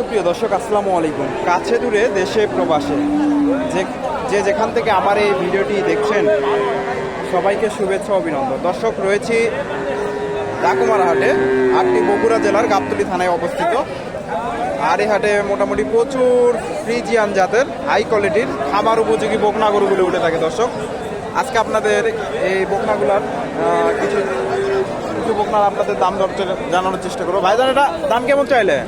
সুপ্রিয় দর্শক, আসসালামু আলাইকুম। কাছে দূরে দেশে প্রবাসে। যে যে যেখান থেকে আমার এই ভিডিওটি দেখছেন, সবাইকে শুভেচ্ছা অভিনন্দন। দর্শক, রয়েছি ডাকুমার হাটে, হাটটি বগুড়া জেলার গাবতলি থানায় অবস্থিত। আর এই হাটে মোটামুটি প্রচুর ফ্রিজিয়ান জাতের হাই কোয়ালিটির খামার উপযোগী বকনা গরুগুলো উঠে থাকে, দর্শক। আজকে আপনাদের এই বকনাগুলার কিছু কিছু বকনার আপনাদের দাম দর জানানোর চেষ্টা করব। ভাইজান, এটা দাম কেমন চাইলে?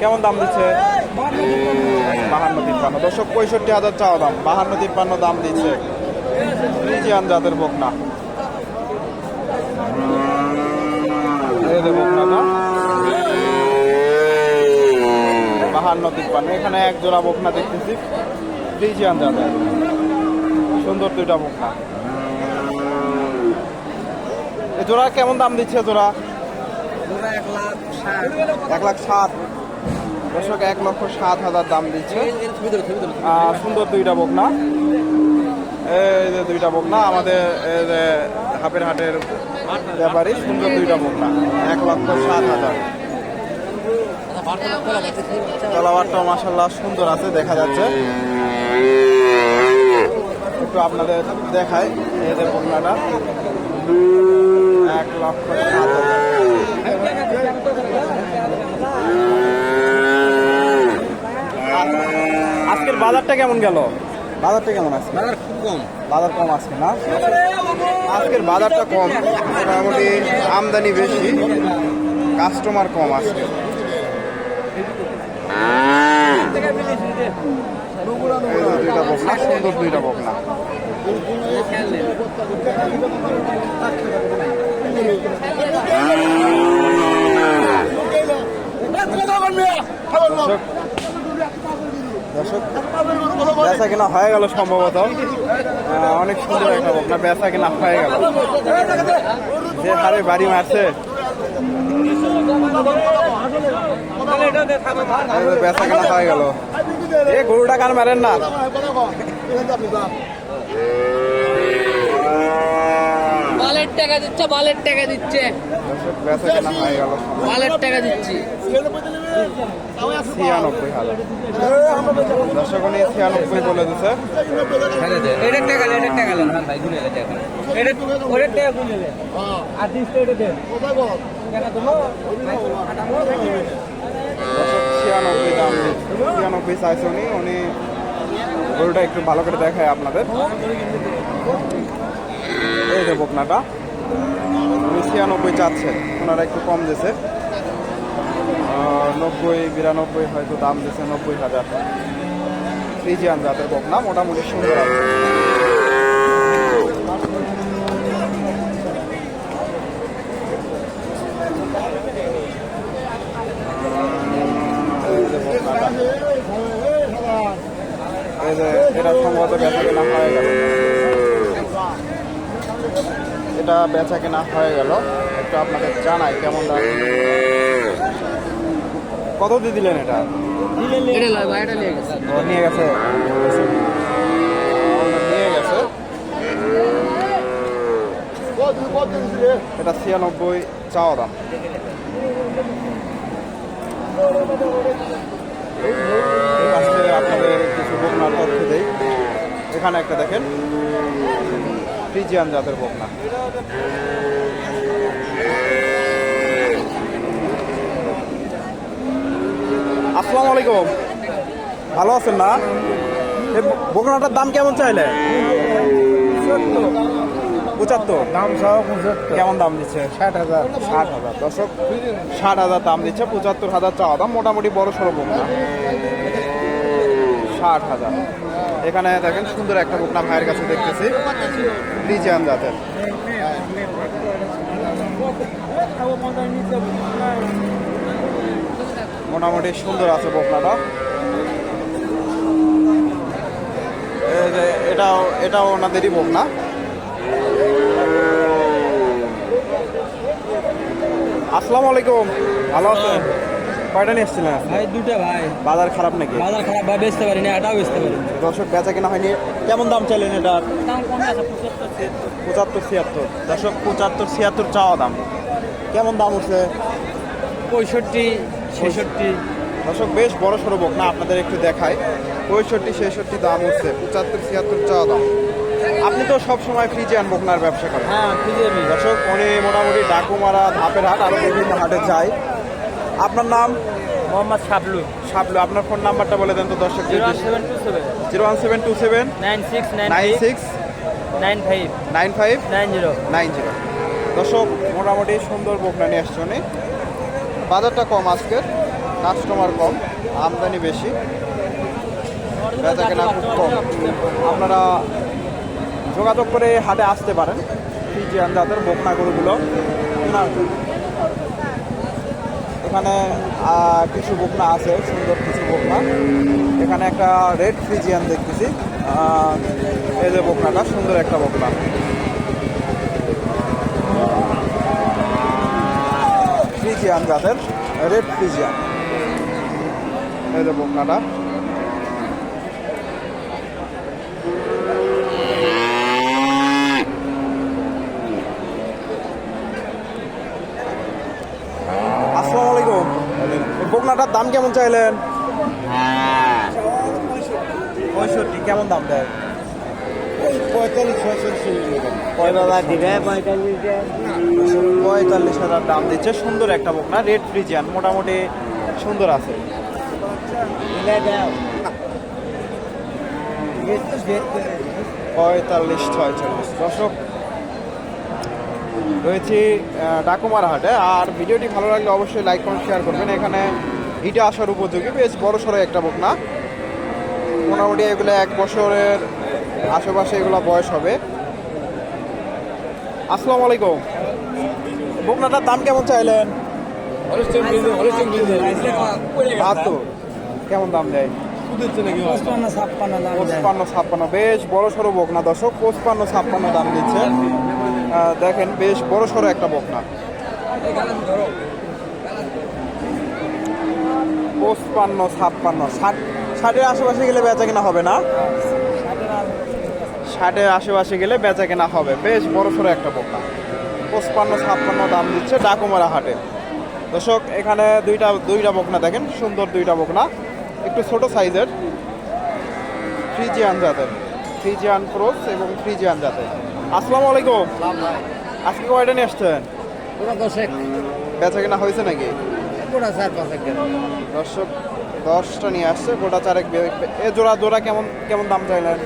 কেমন দাম দিচ্ছে? বাহান্ন তিপ্পান্ন। দর্শক, পঁয়ষট্টি হাজার চাওয়া দাম। বাহান্ন তিপ্পান্ন দাম দিচ্ছে ফ্রিজিয়ান জাতের বকনা। বকনাটা। বাহান্ন তিপ্পান্ন। এখানে এক জোড়া বকনা দেখতেছি, ফ্রিজিয়ান জাতের। সুন্দর দুইটা বকনা। জোড়া কেমন দাম দিচ্ছে জোড়া? এক লাখ সাত। দর্শক এক লক্ষ সাত হাজার দাম দিচ্ছে। সুন্দর দুইটা বকনা। এই যে দুইটা বকনা আমাদের এই যে হাপের হাটের ব্যাপারে সুন্দর দুইটা বকনা। এক লক্ষ সাত হাজার। তলাবারটাও মাসাল্লাহ সুন্দর আছে দেখা যাচ্ছে। একটু আপনাদের দেখায় এদের বকনাটা। এক লক্ষ সাত হাজার আজকের বাজারটা কেমন গেল? বাজারটা কেমন আছে? বাজার খুব কম। বাজার কম আজকে না? আজকের বাজারটা কম মোটামুটি আমদানি বেশি কাস্টমার কম আজকে। যে দুইটা বকনা সুন্দর দুইটা বকনা। দর্শক বেচা কিনা হয়ে গেল সম্ভবত। আহ, অনেক সুন্দর একটা বকনা বেচা কিনা হয়ে গেল। যে হারে বাড়ি মারছে। বেচা কেনা হয়ে গেল। এ গরুটা কান মারেন না? বালের টাকা দিচ্ছে বালের টাকা দিচ্ছে। হয়ে গেল টাকা দিচ্ছি। ছিয়ানব্বই হাজার। দর্শক উনি ছিয়ানব্বই বলে দিচ্ছে। এটার টাকা এটার টাকা নেই। ভাই, গুনে এলে এটা- ওটার টাকা গুনে আর তিরিশটা এটা দেন। টাকা দেবো? ছিয়ানব্বই দাম ছিয়ানব্বই চাইছে উনি। উনি গরুটা একটু ভালো করে দেখায় আপনাদের। এই যে বকনাটা। ছিয়ানব্বই চাচ্ছেন, ওনারা একটু কম দিয়েছে। নব্বই, বিরানব্বই হয়তো দাম দিয়েছে নব্বই হাজার। ফ্রিজিয়ান জাতের বকনা মোটামুটি সুন্দর এটা সম্ভবত হয়ে গেল। এটা বেচা কেনা হয়ে গেল। একটু আপনাদের জানাই কেমন কত দিয়ে দিলেন এটা? নিয়ে গেছে। নিয়ে গেছে। এটা ছিয়ানব্বই চাওয়া দাম। আজকে আপনাদের কিছু বকনার তথ্য দেই। এখানে একটা দেখেন। ফ্রিজিয়ান জাতের বকনা আসসালামু আলাইকুম। ভালো আছেন না? বকনাটার দাম কেমন চাইলে? পঁচাত্তর। দাম সহ পঁচাত্তর। কেমন দাম দিচ্ছে? ষাট হাজার। ষাট হাজার। দর্শক ষাট হাজার দাম দিচ্ছে পঁচাত্তর হাজার চাওয়া দাম। মোটামুটি বড় সড়ো বকনা ষাট হাজার। এখানে দেখেন সুন্দর একটা বকনা ভাইয়ের কাছে দেখতেছি। ফ্রিজিয়ান জাতের। মোটামুটি সুন্দর আছে বকনাটা। এটাও এটাও ওনাদেরই বকনা। আসসালামু আলাইকুম। ভালো আছেন? কয়টা নিয়ে এসেছিলেন ভাই দুটা ভাই। বাজার খারাপ নাকি? বাজার খারাপ ভাই বেচতে পারি না এটাও বেচতে পারি না। দর্শক বেচা কিনা হয়নি। কেমন দাম চাইলেন এটা? দাম কমে আছে পঁচাত্তর ছিয়াত্তর। দর্শক পঁচাত্তর ছিয়াত্তর চাওয়া দাম। কেমন দাম উঠছে? পঁয়ষট্টি ছেষট্টি। দর্শক বেশ বড় সড়ো বকনা আপনাদের একটু দেখায় পঁয়ষট্টি ছেষট্টি দাম উঠছে পঁচাত্তর ছিয়াত্তর চাওয়া দাম। আপনি তো সব সময় ফ্রিজিয়ান বকনার ব্যবসা করেন। হ্যাঁ ফিজিয়ামি দর্শক উনি মোটামুটি ডাকুমারা ধাপের হাট আরও বিভিন্ন হাটে যায় আপনার নাম? মোহাম্মদ শাবলু। সাবলু আপনার ফোন নাম্বারটা বলে দেন তো দর্শক zero seven two seven. Zero one seven two seven. Nine six nine six. Nine five. Nine five nine zero. Nine zero দর্শক মোটামুটি সুন্দর বকনা নিয়ে আসছে উনি। বাজারটা কম আজকের কাস্টমার কম আমদানি বেশি। বেচা কেনা খুব কম। আপনারা যোগাযোগ করে হাটে আসতে পারেন। ফিজিয়ান জাতের বকনা গরুগুলো। কেনার। এখানে কিছু বকনা আছে, সুন্দর কিছু বকনা। এখানে একটা রেড ফ্রিজিয়ান দেখতেছি। এই যে বকনাটা, সুন্দর একটা বকনা। ফ্রিজিয়ান যাদের রেড ফ্রিজিয়ান এই যে বকনাটা আসসালামু আলাইকুম বকনাটার দাম কেমন চাইলেন? পঁয়ষট্টি কেমন দাম দেয়? পঁয়তাল্লিশ হাজার। দাম দিচ্ছে। সুন্দর একটা বকনা রেড ফ্রিজিয়ান মোটামুটি সুন্দর আছে। পঁয়তাল্লিশ ছয়চল্লিশ। দর্শক রয়েছি ডাকুমার হাটে। আর ভিডিওটি ভালো লাগলে অবশ্যই লাইক কমেন্ট শেয়ার করবেন। এখানে হিটে আসার উপযোগী বেশ বড় সড়ো একটা বকনা মোটামুটি এগুলো এক বছরের আশেপাশে এগুলো বয়স হবে। আসসালামু আলাইকুম। বকনাটার দাম কেমন চাইলেন? কেমন দাম দেয়? পঁচপান্ন ছাপ্পান্ন বেশ বড় সড়ো বকনা দর্শক পঁচপান্ন ছাপ্পান্ন দাম দিচ্ছে। দেখেন বেশ বড় সড়ো একটা বকনা পঁচপান্ন ছাপ্পান্ন। ষাট ষাটের আশেপাশে গেলে বেচা কেনা হবে না? ষাটের আশেপাশে গেলে বেচা কেনা হবে। বেশ বড় সড়ো একটা বকনা পঁচপান্ন ছাপ্পান্ন দাম দিচ্ছে ডাকুমারা হাটে। দর্শক এখানে দুইটা দুইটা বকনা দেখেন। সুন্দর দুইটা বকনা। একটু ছোট সাইজের। ফ্রিজিয়ান জাতের। ফ্রিজিয়ান ক্রস এবং ফ্রিজিয়ান জাতের। আসসালামু আলাইকুম। আজকে কয়টা নিয়ে আসছেন? বেচা কেনা হয়েছে নাকি? দর্শক দশটা নিয়ে আসছে গোটা চারেক এ জোড়া জোড়া কেমন কেমন দাম চাইলেন?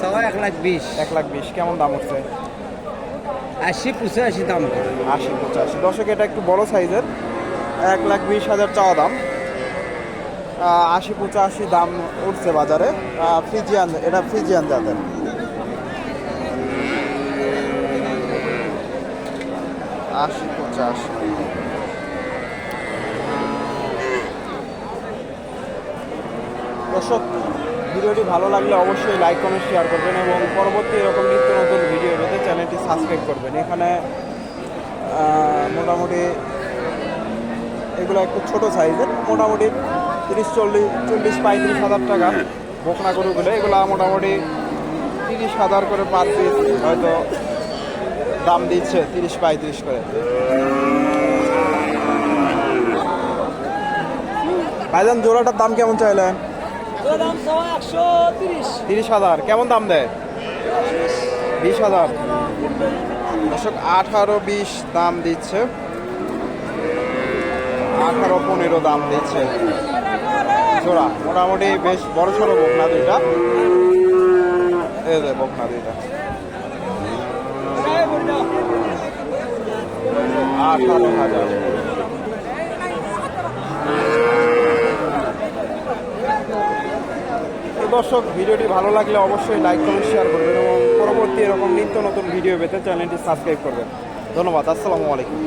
সবাই এক লাখ বিশ। এক লাখ বিশ কেমন দাম হচ্ছে? আশি পঁচাশি দাম। আশি পঁচাশি। দর্শক এটা একটু বড় সাইজের। এক লাখ বিশ হাজার চাওয়া দাম। আশি পঁচাশি দাম উঠছে বাজারে। ফ্রিজিয়ান এটা ফ্রিজিয়ান জাতের। আশি পঁচাশি। দর্শক, ভিডিওটি ভালো লাগলে অবশ্যই লাইক কমেন্ট শেয়ার করবেন এবং পরবর্তী এরকম নিত্য নতুন ভিডিও পেতে চ্যানেলটি সাবস্ক্রাইব করবেন। এখানে মোটামুটি এগুলো একটু ছোট সাইজের, মোটামুটি তিরিশ, চল্লিশ চল্লিশ, পঁয়ত্রিশ হাজার টাকা বকনা গরুগুলো। এগুলো মোটামুটি তিরিশ হাজার করে পার পিস হয়তো দাম দিচ্ছে তিরিশ, পঁয়ত্রিশ করে। ভাইজান, জোড়াটার দাম কেমন চাইলেন? তিরিশ হাজার, কেমন দাম দেয়? বিশ হাজার। দর্শক, আঠারো বিশ দাম দিচ্ছে। আঠারো পনেরো দাম দিচ্ছে। জোড়া, মোটামুটি বেশ বড় সড়ো বকনা দুইটা। এই যে বকনা দুইটা। আঠারো হাজার। দর্শক, ভিডিওটি ভালো লাগলে অবশ্যই লাইক কমেন্ট শেয়ার করবেন এবং পরবর্তী এরকম নিত্য নতুন ভিডিও পেতে চ্যানেলটি সাবস্ক্রাইব করবেন। ধন্যবাদ, আসসালামু আলাইকুম।